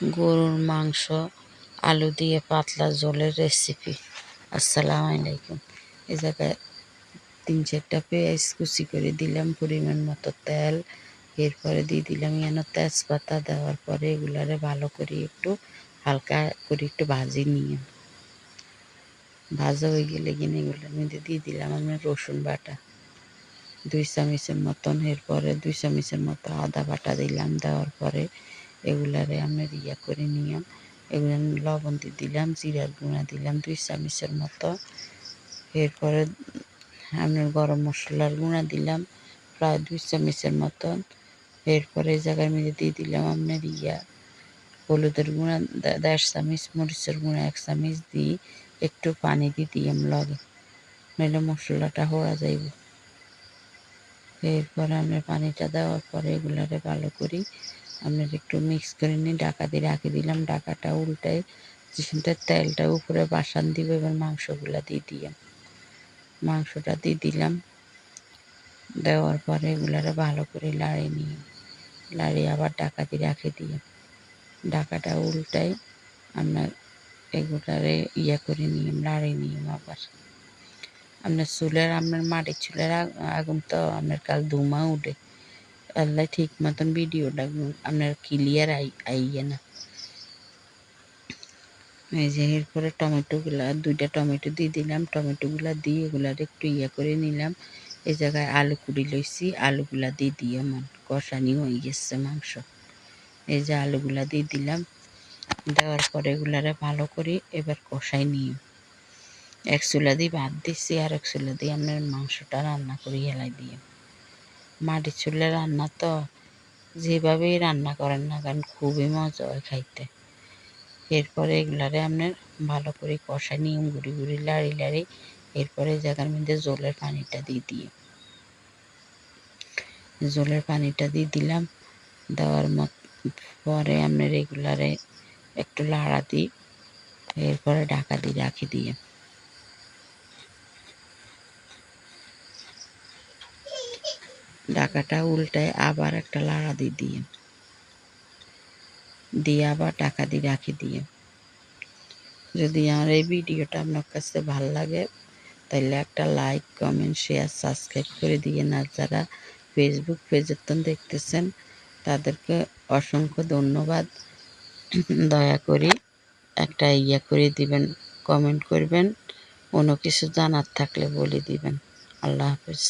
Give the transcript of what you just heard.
গরুর মাংস, আলু দিয়ে পাতলা জলের রেসিপি আসসালামু আলাইকুম। এ জায়গায় তিন চারটা পেঁয়াজ কুচি করে দিলাম, পরিমাণ মতো তেল। এরপরে দিয়ে দিলাম যেন তেজপাতা দেওয়ার পরে এগুলারে ভালো করে একটু হালকা করে একটু ভাজি নিয়ে। ভাজা হয়ে গেলে কিনে এগুলোর মধ্যে দিয়ে দিলাম আমি রসুন বাটা। দুই চামচের মতন, এরপরে দুই চামচের মতো আদা বাটা দিলাম দেওয়ার পরে এগুলারে আমি ইয়া করে নিলাম। এগুলো লবণ দিয়ে দিলাম, জিরার গুঁড়া দিলাম, দুই চামচের মতো। এরপরে আপনার গরম মশলার গুঁড়া দিলাম, প্রায় দুই চামচের মতন এরপরে এই জায়গার মধ্যে দিয়ে দিলাম আপনার ইয়া হলুদের গুঁড়া দেড় চামচ, মরিচের গুঁড়া, এক চামচ দিই একটু পানি দিয়ে দিলাম লগে। নইলে মশলাটা হওয়া যাইব। এরপরে আমরা পানিটা দেওয়ার পরে এগুলারে ভালো করি আমরা একটু মিক্স করে নিয়ে ডাকা দিয়ে রাখি দিলাম। ডাকাটা উল্টাই যেখানটা তেলটা উপরে বাসান দিব, এবার মাংসগুলা দিয়ে দিলাম। মাংসটা দিয়ে দিলাম। দেওয়ার পরে এগুলারে ভালো করে লাড়িয়ে নিয়ে লাড়িয়ে আবার ডাকা দিয়ে রাখে দিয়ে ডাকাটা উল্টাই আমরা এগুলারে ইয়ে করে নিয়ে লাড়িয়ে নিয়ে আবার। আপনার চুলের, আপনার মাটির চুলের আগুন তো আপনার কাল ধুমা উঠে। আল্লাহ ঠিক মতন ভিডিওটা আপনার ক্লিয়ার আই, আইয়ে না। এই যে এরপরে টমেটোগুলা, দুইটা টমেটো দিয়ে দিলাম। টমেটোগুলা দিয়ে এগুলার একটু ইয়ে করে নিলাম। এই জায়গায় আলু কুড়ি লইছি, আলুগুলা দিয়ে দিয়ে মন কষানি হয়ে গেছে মাংস। এই যে আলুগুলা দিয়ে দিলাম। দেওয়ার পরে এগুলারে ভালো করে এবার কষাই নিয়ে এক চুলা দিয়ে ভাত দিচ্ছি আর এক চুলা দিয়ে আপনার মাংসটা রান্না করে হেলাই দিয়ে মাটির চুলে রান্না তো যেভাবেই রান্না করেন না কারণ খুবই মজা হয় খাইতে। এরপরে এগুলারে আপনার ভালো করে কষা নিয়ে গুড়ি গুড়ি, লাড়ি লাড়ি, এরপরে জায়গার মধ্যে জলের পানিটা দিয়ে দিয়ে। জলের পানিটা দিয়ে দিলাম, দেওয়ার মত পরে আপনার এগুলারে একটু লাড়া দিই, এরপরে ঢাকা দিয়ে রাখি দিয়ে। ঢাকাটা উল্টায় আবার একটা লাড়া দিয়ে দিয়ে দিয়ে আবার টাকা দিয়ে রাখি দিয়ে যদি আমার এই ভিডিওটা আপনার কাছে ভালো লাগে, তাহলে একটা লাইক, কমেন্ট, শেয়ার, সাবস্ক্রাইব করে দিয়ে না যারা ফেসবুক পেজের তো দেখতেছেন, তাদেরকে অসংখ্য ধন্যবাদ। দয়া করে একটা ইয়া করে দিবেন, কমেন্ট করবেন। অন্য কিছু জানার থাকলে বলে দিবেন। আল্লাহ হাফিজ।